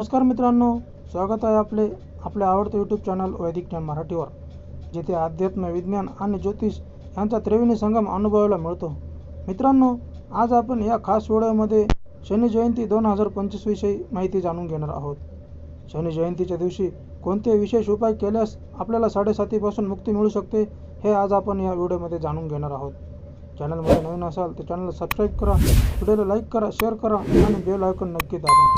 नमस्कार मित्रांनो स्वागत आहे आपले आपल्या आवडते यूट्यूब चॅनल वैदिक ज्ञान मराठीवर जेथे अध्यात्म विज्ञान आणि ज्योतिष यांचा त्रिवेणी संगम अनुभवायला मिळतो. मित्रांनो आज आपण या खास व्हिडिओमध्ये शनी जयंती दोन हजार पंचवीसविषयी माहिती जाणून घेणार आहोत. शनी जयंतीच्या दिवशी कोणते विशेष उपाय केल्यास आपल्याला साडेसातीपासून मुक्ती मिळू शकते हे आज आपण या व्हिडिओमध्ये जाणून घेणार आहोत. चॅनलमध्ये नवीन असाल तर चॅनलला सबस्क्राईब करा व्हिडिओला लाईक करा शेअर करा आणि बेल आयकॉन नक्की दाबा.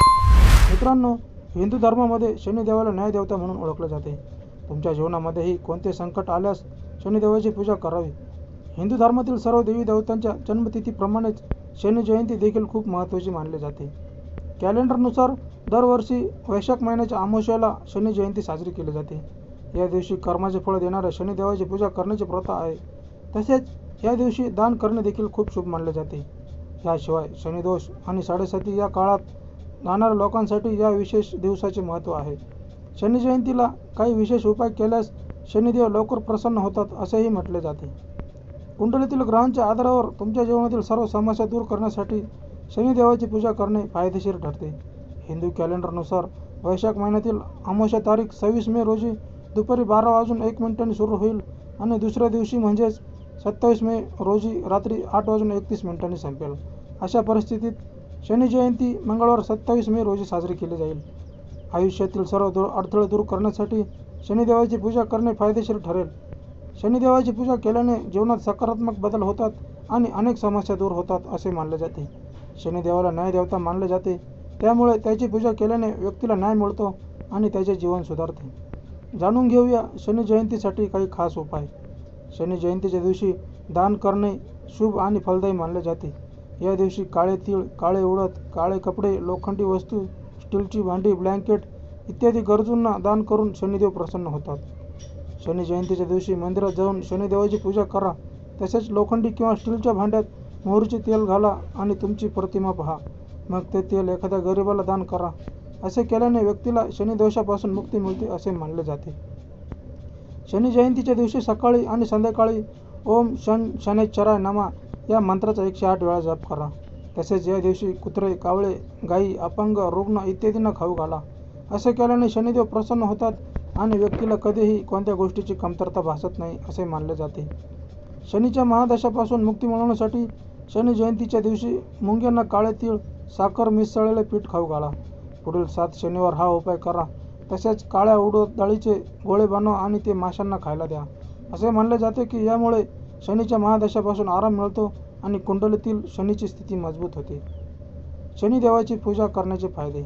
मित्रांनो हिंदू धर्मामध्ये शनिदेवाला न्यायदेवता म्हणून ओळखलं जाते. तुमच्या जीवनामध्येही कोणते संकट आल्यास शनिदेवाची पूजा करावी. हिंदू धर्मातील सर्व देवी देवतांच्या जन्मतिथीप्रमाणेच शनी जयंती देखील खूप महत्त्वाची मानली जाते. कॅलेंडरनुसार दरवर्षी वैशाख महिन्याच्या अमावस्याला शनी जयंती साजरी केली जाते. या दिवशी कर्माचे फळ देणाऱ्या शनिदेवाची पूजा करण्याची प्रथा आहे. तसेच या दिवशी दान करणे देखील खूप शुभ मानले जाते. याशिवाय शनिदोष आणि साडेसाती या काळात जाणाऱ्या लोकांसाठी या विशेष दिवसाचे महत्त्व आहे. शनी जयंतीला काही विशेष उपाय केल्यास शनिदेव लवकर प्रसन्न होतात असेही म्हटले जाते. कुंडलीतील ग्रहांच्या आधारावर तुमच्या जीवनातील सर्व समस्या दूर करण्यासाठी शनिदेवाची पूजा करणे फायदेशीर ठरते. हिंदू कॅलेंडरनुसार वैशाख महिन्यातील अमावस्या तारीख सव्वीस मे रोजी दुपारी बारा वाजून एक मिनिटांनी सुरू होईल आणि दुसऱ्या दिवशी म्हणजेच सत्तावीस मे रोजी रात्री आठ वाजून एकतीस मिनिटांनी संपेल. अशा परिस्थितीत शनी जयंती मंगळवार सत्तावीस मे रोजी साजरी केली जाईल. आयुष्यातील सर्व दूर अडथळे दूर करण्यासाठी शनिदेवाची पूजा करणे फायदेशीर ठरेल. शनिदेवाची पूजा केल्याने जीवनात सकारात्मक बदल होतात आणि अनेक समस्या दूर होतात असे मानले जाते. शनिदेवाला न्यायदेवता मानले जाते. त्यामुळे त्याची पूजा केल्याने व्यक्तीला न्याय मिळतो आणि त्याचे जीवन सुधारते. जाणून घेऊया शनी जयंतीसाठी काही खास उपाय. शनी जयंतीच्या दिवशी दान करणे शुभ आणि फलदायी मानले जाते. या दिवशी काळे तीळ काळे उडद काळे कपडे लोखंडी वस्तू स्टीलची भांडी ब्लँकेट इत्यादी गरजूंना दान करून शनिदेव प्रसन्न होतात. शनी जयंतीच्या दिवशी मंदिरात जाऊन शनिदेवाची पूजा करा. तसेच लोखंडी किंवा स्टीलच्या भांड्यात मोहरीचे तेल घाला आणि तुमची प्रतिमा पहा. मग ते तेल एखाद्या गरिबाला दान करा. असे केल्याने व्यक्तीला शनिदोषापासून मुक्ती मिळते असे मानले जाते. शनी जयंतीच्या दिवशी सकाळी आणि संध्याकाळी ओम शन शनेश्वराय नमा. या मंत्राचा एकशे आठ वेळा जप करा. तसेच या दिवशी कुत्रे कावळे गायी अपंग रुग्ण इत्यादींना खाऊ घाला. असे केल्याने शनिदेव प्रसन्न होतात आणि व्यक्तीला कधीही कोणत्या गोष्टीची कमतरता भासत नाही असे मानले जाते. शनीच्या महादशापासून मुक्ती मिळवण्यासाठी शनी जयंतीच्या दिवशी मुंग्यांना काळे तीळ साखर मिसळलेले पीठ खाऊ घाला. पुढील सात शनिवार हा उपाय करा. तसेच काळ्या उडद डाळीचे गोळे बनवा आणि ते माशांना खायला द्या. असे मानले जाते की यामुळे शनीच्या महादशापासून आराम मिळतो आणि कुंडलीतील शनीची स्थिती मजबूत होते. शनिदेवाची पूजा करण्याचे फायदे.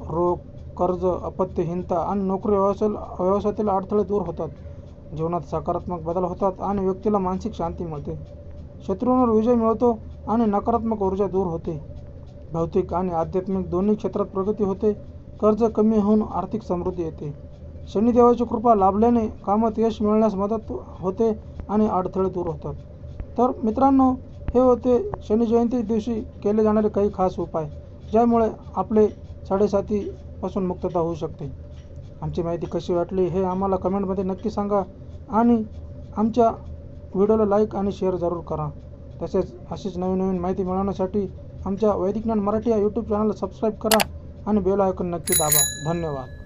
रोग कर्ज अपत्यहीनता आणि नोकरी व्यवसाय व्यवसायातील अडथळे दूर होतात. जीवनात सकारात्मक बदल होतात आणि व्यक्तीला मानसिक शांती मिळते. शत्रूंवर विजय मिळतो आणि नकारात्मक ऊर्जा दूर होते. भौतिक आणि आध्यात्मिक दोन्ही क्षेत्रात प्रगती होते. कर्ज कमी होऊन आर्थिक समृद्धी येते. शनिदेवाची कृपा लाभल्याने कामात यश मिळण्यास मदत होते आणि अडथळे दूर होतात. तर मित्रांनो हे होते शनी जयंती दिवशी केले जाणारे काही खास उपाय ज्यामुळे आपले साडेसातीपासून मुक्तता होऊ शकते. आमची माहिती कशी वाटली हे आम्हाला कमेंटमध्ये नक्की सांगा आणि आमच्या व्हिडिओला लाईक आणि शेअर जरूर करा. तसेच अशीच नवीन नवीन माहिती मिळवण्यासाठी आमच्या वैदिक ज्ञान मराठी या यूट्यूब चॅनलला सबस्क्राईब करा आणि बेल आयकॉन नक्की दाबा. धन्यवाद.